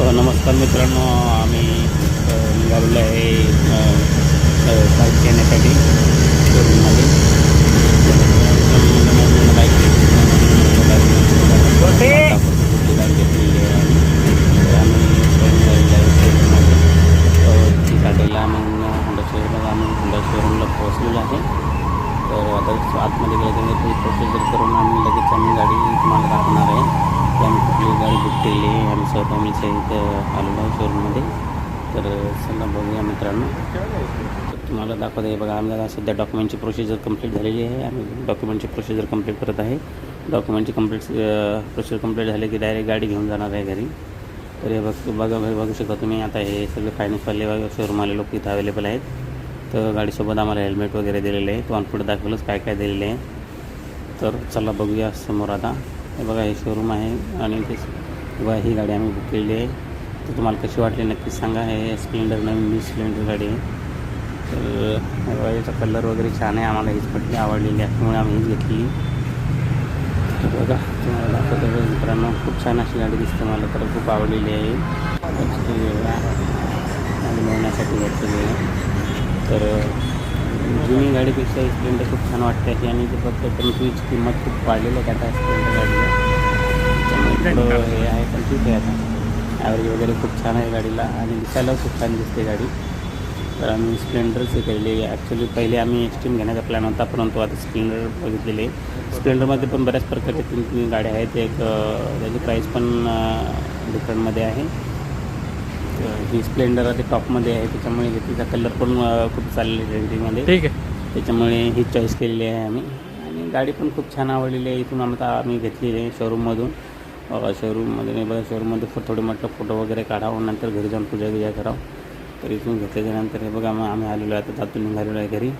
हो, नमस्कार मित्रांनो आम्ही निघालेलो आहे साहित्य येण्यासाठी बाईक घेण्यासाठी शोरूममध्ये. तर, आहे तर आम्ही आहे आता आतमध्ये गेल्याच्यानंतर ती प्रोसिजर करून आम्ही लगेच आम्ही गाडी तुम्हाला दाखवणार आहे. आम्ही कुठली गाडी बुक केली आहे आम्ही स्वतःच्या इथं आलेलो आहे शोरूममध्ये. तर चला बघूया मित्रांनो. तुम्हाला दाखवत आहे बघा आम्हाला सध्या डॉक्युमेंटची प्रोसिजर कंप्लीट झालेली आहे आम्ही डॉक्युमेंटची प्रोसिजर कंप्लीट करत आहे. डॉक्युमेंटची कंप्लीट प्रोसिजर कंप्लीट झाली की डायरेक्ट गाडी घेऊन जाणार आहे घरी. तर हे बघ बघा बघू शकता तुम्ही आता हे सगळे फायनान्सवाले शोरूमवाले लोक इथं अवेलेबल आहेत. तर गाडीसोबत आम्हाला हेल्मेट वगैरे दिलेले आहे तो पुढे दाखवलंच काय काय दिलेलं आहे. तर चला बघूया समोर आता. हे बघा हे शोरूम आहे आणि ते बघा ही गाडी आम्ही बुक केलेली आहे. तर तुम्हाला कशी वाटली नक्कीच सांगा. हे स्प्लेंडर नवीन न्यू स्प्लेंडर गाडी आहे. तर बघा याचा कलर वगैरे छान आहे. आम्हाला हीच पटली आवडलेली आहे. आम्ही हीच घेतली. तर बघा तुम्हाला दाखवतो मित्रांनो. खूप छान अशी गाडी दिसते मला. तर खूप आवडलेली आहे. ॲक्च्युली गाडी घेतलेली आहे. तर जुनी गाडीपेक्षा स्प्लेंडर खूप छान वाटते. आणि ते फक्त पण हिची किंमत खूप वाढलेली आहे. का स्प्लेंडर गाडी हे आहे पण ठीक आहे आता. ॲव्हरेज वगैरे खूप छान आहे गाडीला आणि दिसायला खूप छान दिसते गाडी. तर आम्ही स्प्लेंडरच हे केलेली आहे. ॲक्च्युली पहिले आम्ही एक्स्ट्रीम घेण्याचा प्लॅन होता परंतु आता स्प्लेंडर बघितलेले आहे. स्प्लेंडरमध्ये पण बऱ्याच प्रकारच्या तीन तीन गाड्या आहेत. एक त्याची प्राईस पण डिफरंटमध्ये आहे. तर ही स्प्लेंडर आता टॉपमध्ये आहे. त्याच्यामुळे हे तिचा कलर पण खूप चाललेला आहे रेंजमध्ये ठीक आहे. त्याच्यामुळे ही चॉईस केलेली आहे आम्ही. आणि गाडी पण खूप छान आवडलेली आहे. इथून आम्हाला आम्ही घेतलेली आहे शोरूममधून शोरूममध्ये नाही बघा शोरूममध्ये फो- थोडे म्हटलं फोटो वगैरे काढावं नंतर घरी जाऊन पूजा बिजा करावं तर इथून घेतल्याच्यानंतर हे बघा मग आम्ही आलेलो आहे आता तातून निघालेलो आहे घरी।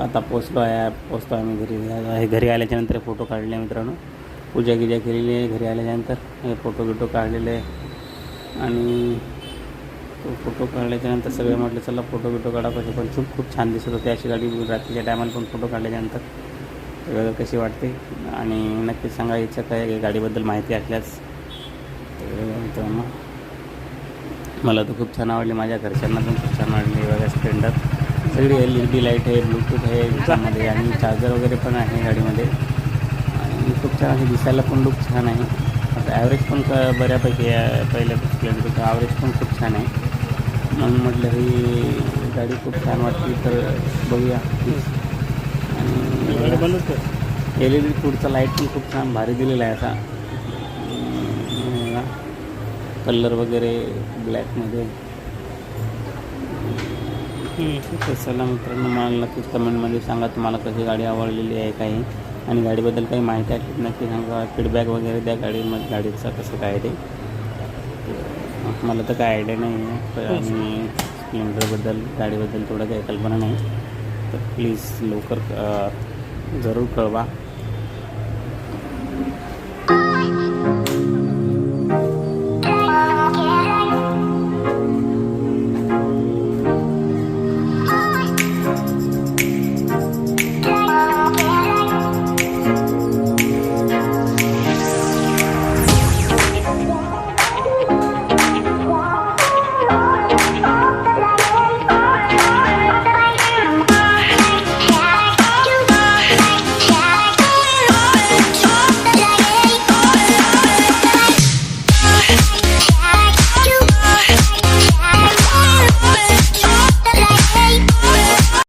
आता पोचलो आहे पोचतो आम्ही घरी हे घरी आल्याच्यानंतर फोटो काढले मित्रांनो। पूजा गिजा केलेली आहे घरी आल्याच्यानंतर हे फोटो बिटो काढलेले आहे आणि तो फोटो काढल्याच्यानंतर सगळे म्हटलं चला फोटो बिटो काढा पाहिजे पण खूप खूप छान दिसत होते अशी गाडी रात्रीच्या टायमाला पण फोटो काढल्याच्यानंतर कशी वाटते? आणि नक्कीच सांगा इच्छा काय गाडीबद्दल माहिती असल्यास. तर मग मला तर खूप छान आवडली माझ्या घरच्यांना पण खूप छान आवडली. बघा स्प्लेंडर. सगळी एल ई डी लाइट आहे ब्लूटूथ आहे याच्यामध्ये आणि चार्जर वगैरे पण आहे गाडीमध्ये. आणि खूप छान आहे दिसायला पण लुक छान आहे. आता ॲव्हरेज पण क बऱ्यापैकी आहे पहिल्या स्प्लेंडरचं ॲव्हरेज पण खूप छान आहे. म्हणून म्हटलं ही गाडी खूप छान वाटली तर बघूया. प्लीज एल ई डी पुढचा लाइट पण खूप छान भारी दिलेला आहे असा कलर वगैरे ब्लॅकमध्ये चला मित्रांनो मला नक्कीच कमेंटमध्ये सांगा तुम्हाला कशी गाडी आवडलेली आहे काही. आणि गाडीबद्दल काही माहिती आहे नक्की सांगा. फीडबॅक वगैरे द्या गाडीमध्ये गाडीचं कसं काय ते. मला तर काय आयडिया नाही आहे. आणि स्प्लेंडरबद्दल गाडीबद्दल थोडं काही कल्पना नाही. तर प्लीज लवकर जरूर कळवा.